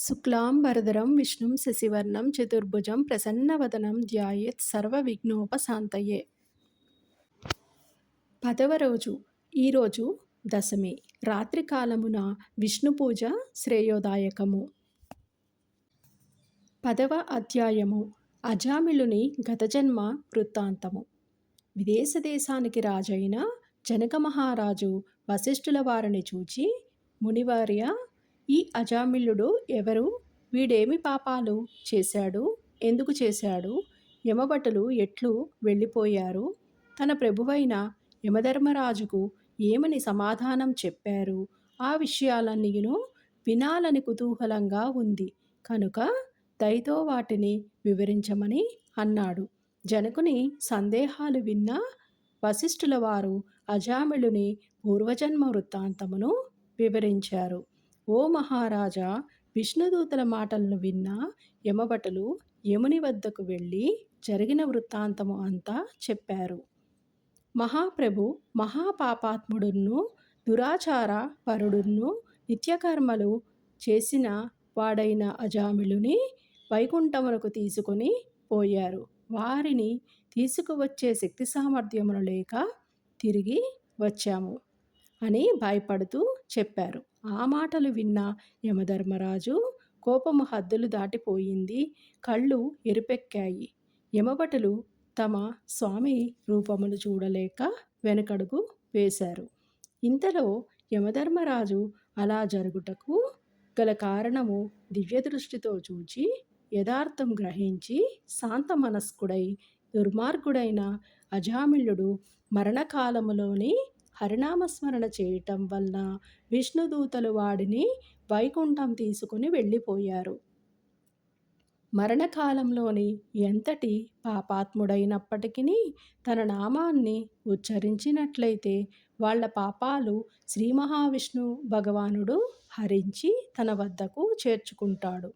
శుక్లాంబరధరం విష్ణుం శశివర్ణం చతుర్భుజం ప్రసన్నవదనం ధ్యాయేత్ సర్వవిఘ్నోపశాంతయే. పదవ రోజు. ఈరోజు దశమి. రాత్రికాలమున విష్ణు పూజ శ్రేయోదాయకము. పదవ అధ్యాయము. అజామిళుని గతజన్మ వృత్తాంతము. విదేశ దేశానికి రాజైన జనక మహారాజు వశిష్ఠుల వారిని చూచి మునివార్య ఈ అజామిల్లుడు ఎవరు? వీడేమి పాపాలు చేశాడు? ఎందుకు చేశాడు? యమభటులు ఎట్లు వెళ్ళిపోయారు? తన ప్రభువైన యమధర్మరాజుకు ఏమని సమాధానం చెప్పారు? ఆ విషయాలన్నీను వినాలని కుతూహలంగా ఉంది. కనుక దయతో వాటిని వివరించమని అన్నాడు. జనకుని సందేహాలు విన్న వశిష్ఠుల వారు అజామిళుని పూర్వజన్మ వృత్తాంతమును వివరించారు. ఓ మహారాజా విష్ణుదూతల మాటలను విన్న యమభటులు యముని వద్దకు వెళ్ళి జరిగిన వృత్తాంతము అంతా చెప్పారు. మహాప్రభు మహాపాపాత్ముడును దురాచార పరుడును నిత్యకర్మలు చేసిన వాడైన అజాములుని వైకుంఠమునకు తీసుకొని పోయారు. వారిని తీసుకువచ్చే శక్తి సామర్థ్యములు లేక తిరిగి వచ్చాము. అని భయపడుతూ చెప్పారు. ఆ మాటలు విన్న యమధర్మరాజు కోపము హద్దులు దాటిపోయింది. కళ్ళు ఎరుపెక్కాయి. యమభటులు తమ స్వామి రూపమును చూడలేక వెనకడుగు వేశారు. ఇంతలో యమధర్మరాజు అలా జరుగుటకు గల కారణము దివ్యదృష్టితో చూచి యథార్థం గ్రహించి శాంత మనస్కుడై దుర్మార్గుడైన అజామిళుడు మరణకాలములోని హరినామస్మరణ చేయటం వలన విష్ణుదూతలు వాడిని వైకుంఠం తీసుకుని వెళ్ళిపోయారు. మరణకాలంలోని ఎంతటి పాపాత్ముడైనప్పటికీ తన నామాన్ని ఉచ్చరించినట్లయితే వాళ్ళ పాపాలు శ్రీ మహావిష్ణు భగవానుడు హరించి తన వద్దకు చేర్చుకుంటాడు.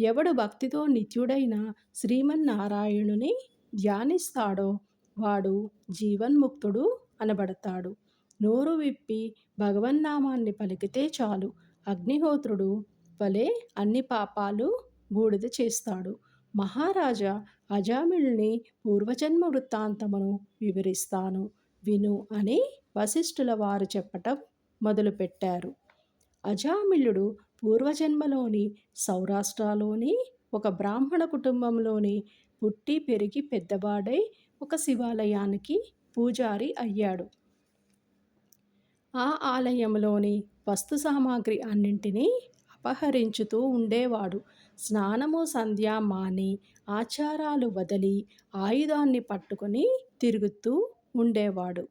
ఎవడు భక్తితో నిత్యుడైన శ్రీమన్నారాయణుని ధ్యానిస్తాడో వాడు జీవన్ముక్తుడు అనబడతాడు. నోరు విప్పి భగవన్నామాన్ని పలికితే చాలు. అగ్నిహోత్రుడు వలె అన్ని పాపాలు బూడిద చేస్తాడు. మహారాజా అజామిల్ని పూర్వజన్మ వృత్తాంతమును వివరిస్తాను. విను అని వశిష్ఠుల వారు చెప్పటం మొదలుపెట్టారు. అజామిళుడు పూర్వజన్మలోని సౌరాష్ట్రలోని ఒక బ్రాహ్మణ కుటుంబంలోని పుట్టి పెరిగి పెద్దవాడై ఒక శివాలయానికి పూజారి అయ్యాడు. ఆ ఆలయంలోని వస్తు సామాగ్రి అన్నింటినీ అపహరించుతూ ఉండేవాడు. స్నానము సంధ్య మాని ఆచారాలు వదిలి ఆయుధాన్ని పట్టుకొని తిరుగుతూ ఉండేవాడు.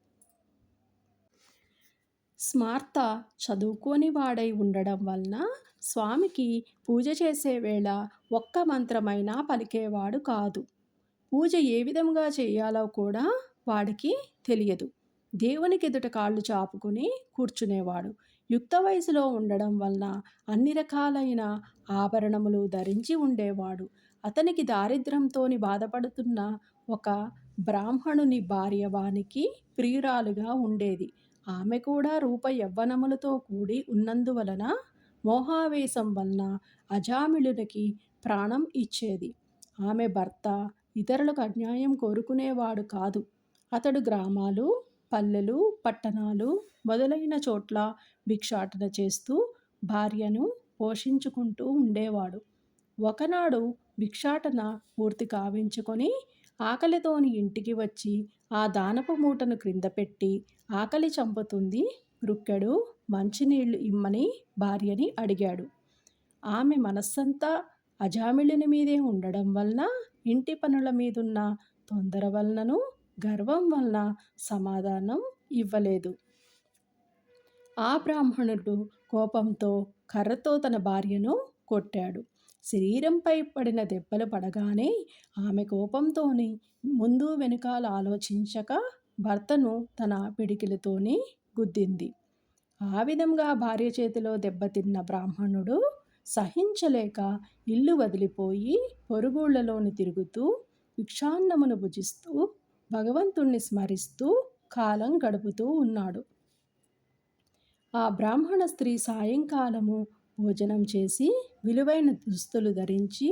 స్మార్త చదువుకోని వాడై ఉండడం వలన స్వామికి పూజ చేసే వేళ ఒక్క మంత్రమైనా పలికేవాడు కాదు. పూజ ఏ విధంగా చేయాలో కూడా వాడికి తెలియదు. దేవునికి ఎదుట కాళ్ళు చాపుకుని కూర్చునేవాడు. యుక్త వయసులో ఉండడం వలన అన్ని రకాలైన ఆభరణములు ధరించి ఉండేవాడు. అతనికి దారిద్ర్యంతోని బాధపడుతున్న ఒక బ్రాహ్మణుని భార్య వానికి ప్రియురాలుగా ఉండేది. ఆమె కూడా రూప యవ్వనములతో కూడి ఉన్నందువలన మోహావేశం వలన అజామిళునికి ప్రాణం ఇచ్చేది. ఆమె భర్త ఇతరులకు అన్యాయం కోరుకునేవాడు కాదు. అతడు గ్రామాలు పల్లెలు పట్టణాలు మొదలైన చోట్ల భిక్షాటన చేస్తూ భార్యను పోషించుకుంటూ ఉండేవాడు. ఒకనాడు భిక్షాటన పూర్తి కావించుకొని ఆకలితోని ఇంటికి వచ్చి ఆ దానపు మూటను క్రింద పెట్టి ఆకలి చంపుతుంది రుక్కెడు మంచినీళ్ళు ఇమ్మని భార్యని అడిగాడు. ఆమె మనస్సంతా అజామిళుని మీదే ఉండడం వలన ఇంటి పనుల మీదున్న తొందర వలనను గర్వం వలన సమాధానం ఇవ్వలేదు. ఆ బ్రాహ్మణుడు కోపంతో కర్రతో తన భార్యను కొట్టాడు. శరీరంపై పడిన దెబ్బలు పడగానే ఆమె కోపంతోని ముందు వెనుకాల ఆలోచించక భర్తను తన పిడికిలతోని గుద్దింది. ఆ విధంగా భార్య చేతిలో దెబ్బతిన్న బ్రాహ్మణుడు సహించలేక ఇల్లు వదిలిపోయి పొరుగుళ్ళలోని తిరుగుతూ భిక్షాన్నమును భుజిస్తూ భగవంతుణ్ణి స్మరిస్తూ కాలం గడుపుతూ ఉన్నాడు. ఆ బ్రాహ్మణ స్త్రీ సాయంకాలము భోజనం చేసి విలువైన దుస్తులు ధరించి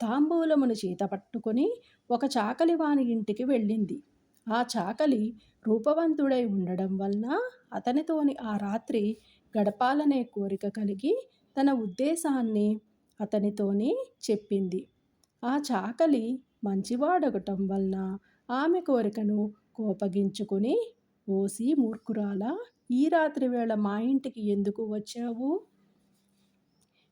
తాంబూలమును చేత పట్టుకొని ఒక చాకలి వాని ఇంటికి వెళ్ళింది. ఆ చాకలి రూపవంతుడై ఉండడం వలన అతనితోని ఆ రాత్రి గడపాలనే కోరిక కలిగి తన ఉద్దేశాన్ని అతనితోని చెప్పింది. ఆ చాకలి మంచివాడగటం వలన ఆమె కోరికను కోపగించుకుని ఓసి మూర్ఖురాల ఈ రాత్రి వేళ మా ఇంటికి ఎందుకు వచ్చావు?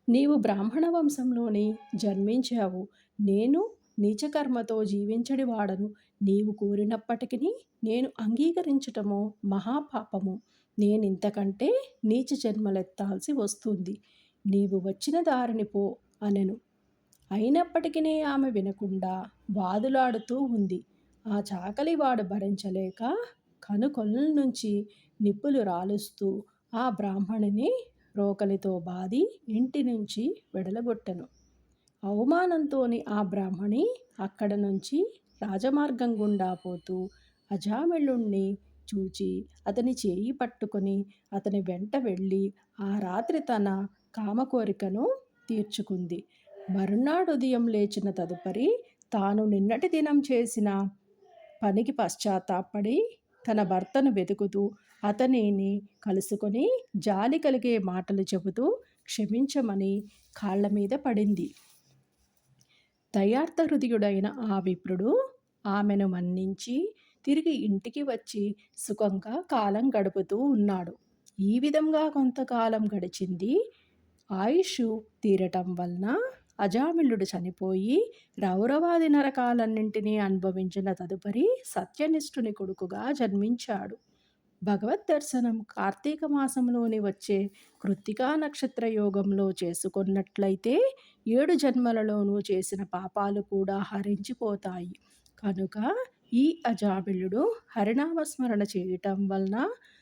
నీవు బ్రాహ్మణ వంశంలోని జన్మించావు. నేను నీచకర్మతో జీవించడి వాడను నీవు కోరినప్పటికీ నేను అంగీకరించటము మహాపాపము. నేనింతకంటే నీచ జన్మలెత్తాల్సి వస్తుంది. నీవు వచ్చిన దారిని పో అనెను. అయినప్పటికీ ఆమె వినకుండా వాదులాడుతూ ఉంది. ఆ చాకలివాడు భరించలేక కనుకొల్ల నుంచి నిప్పులు రాలుస్తూ ఆ బ్రాహ్మణుని రోకలితో బాది ఇంటి నుంచి వెడలగొట్టెను. అవమానంతోని ఆ బ్రాహ్మణి అక్కడ నుంచి రాజమార్గం గుండా పోతూ అజామిళుణ్ణి చూచి అతని చేయి పట్టుకొని అతని వెంట వెళ్ళి ఆ రాత్రి తన కామకోరికను తీర్చుకుంది. మరునాడు ఉదయం లేచిన తదుపరి తాను నిన్నటి దినం చేసిన పనికి పశ్చాత్తాపడి తన భర్తను వెతుకుతూ అతనిని కలుసుకొని జాలి కలిగే మాటలు చెబుతూ క్షమించమని కాళ్ళ మీద పడింది. దయార్థ హృదయుడైన ఆ విప్రుడు ఆమెను మన్నించి తిరిగి ఇంటికి వచ్చి సుఖంగా కాలం గడుపుతూ ఉన్నాడు. ఈ విధంగా కొంతకాలం గడిచింది. ఆయుష్ తీరటం వలన అజామిళుడు చనిపోయి రౌరవాది నరకాలన్నింటినీ అనుభవించిన తదుపరి సత్యనిష్ఠుని కొడుకుగా జన్మించాడు. భగవద్ దర్శనం కార్తీక మాసంలోని వచ్చే కృత్తికా నక్షత్ర యోగంలో చేసుకున్నట్లయితే ఏడు జన్మలలోనూ చేసిన పాపాలు కూడా హరించిపోతాయి. కనుక ఈ అజాబిలుడు హరినామస్మరణ చేయటం వలన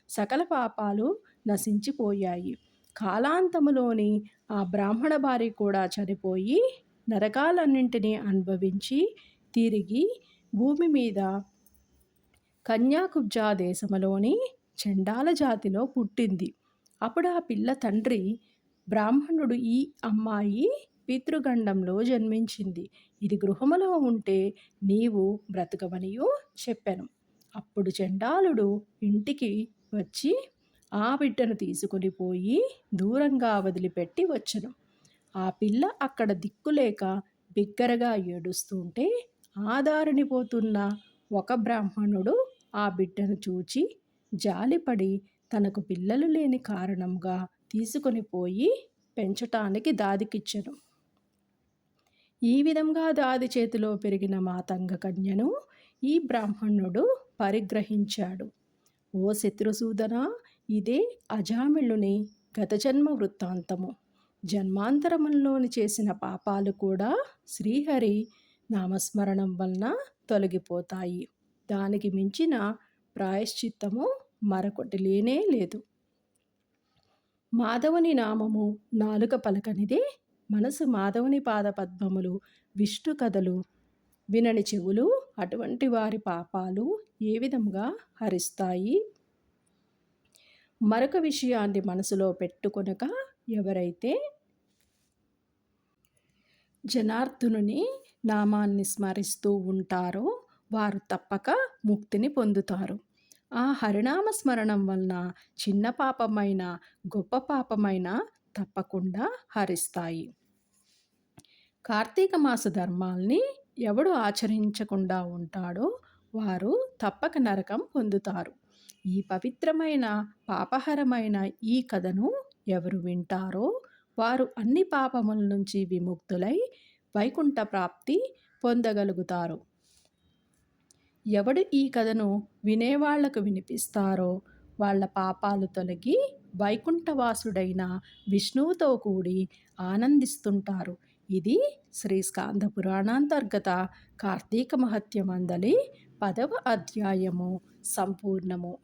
సకల పాపాలు నశించిపోయాయి. కాలాంతములోని ఆ బ్రాహ్మణ భార్య కూడా చనిపోయి నరకాలన్నింటినీ అనుభవించి తిరిగి భూమి మీద కన్యాకుబ్జా దేశములోని చండాల జాతిలో పుట్టింది. అప్పుడు ఆ పిల్ల తండ్రి బ్రాహ్మణుడు ఈ అమ్మాయి పితృగండంలో జన్మించింది. ఇది గృహములో ఉంటే నీవు బ్రతకవనియో చెప్పాను. అప్పుడు చండాలుడు ఇంటికి వచ్చి ఆ బిడ్డను తీసుకుని పోయి దూరంగా వదిలిపెట్టి వచ్చను. ఆ పిల్ల అక్కడ దిక్కులేక బిగ్గరగా ఏడుస్తుంటే ఆదారిని పోతున్న ఒక బ్రాహ్మణుడు ఆ బిడ్డను చూచి జాలిపడి తనకు పిల్లలు లేని కారణంగా తీసుకొని పోయి పెంచటానికి దాదికిచ్చను. ఈ విధంగా దాది చేతిలో పెరిగిన మాతంగ కన్యను ఈ బ్రాహ్మణుడు పరిగ్రహించాడు. ఓ శత్రుసూదన ఇదే అజామిళుని గత జన్మ వృత్తాంతము. జన్మాంతరములోని చేసిన పాపాలు కూడా శ్రీహరి నామస్మరణం వలన తొలగిపోతాయి. దానికి మించిన ప్రాయశ్చిత్తము మరొకటి లేనే లేదు. మాధవుని నామము నాలుక పలకనిదే మనసు మాధవుని పాదపద్మములు విష్ణు కథలు వినని చెవులు అటువంటి వారి పాపాలు ఏ విధంగా హరిస్తాయి? మరొక విషయాన్ని మనసులో పెట్టుకొనక ఎవరైతే జనార్దునుని నామాన్ని స్మరిస్తూ ఉంటారో వారు తప్పక ముక్తిని పొందుతారు. ఆ హరినామ స్మరణం వలన చిన్న పాపమైన గొప్ప పాపమైన తప్పకుండా హరిస్తాయి. కార్తీక మాస ధర్మాల్ని ఎవడు ఆచరించకుండా ఉంటాడో వారు తప్పక నరకం పొందుతారు. ఈ పవిత్రమైన పాపహరమైన ఈ కథను ఎవరు వింటారో వారు అన్ని పాపముల నుంచి విముక్తులై వైకుంఠ ప్రాప్తి పొందగలుగుతారు. ఎవడు ఈ కథను వినేవాళ్ళకు వినిపిస్తారో వాళ్ళ పాపాలు తొలగి వైకుంఠవాసుడైన విష్ణువుతో కూడి ఆనందిస్తుంటారు. ఇది శ్రీ స్కాంద పురాణాంతర్గత కార్తీక మహత్యమందలి పదవ అధ్యాయము సంపూర్ణము.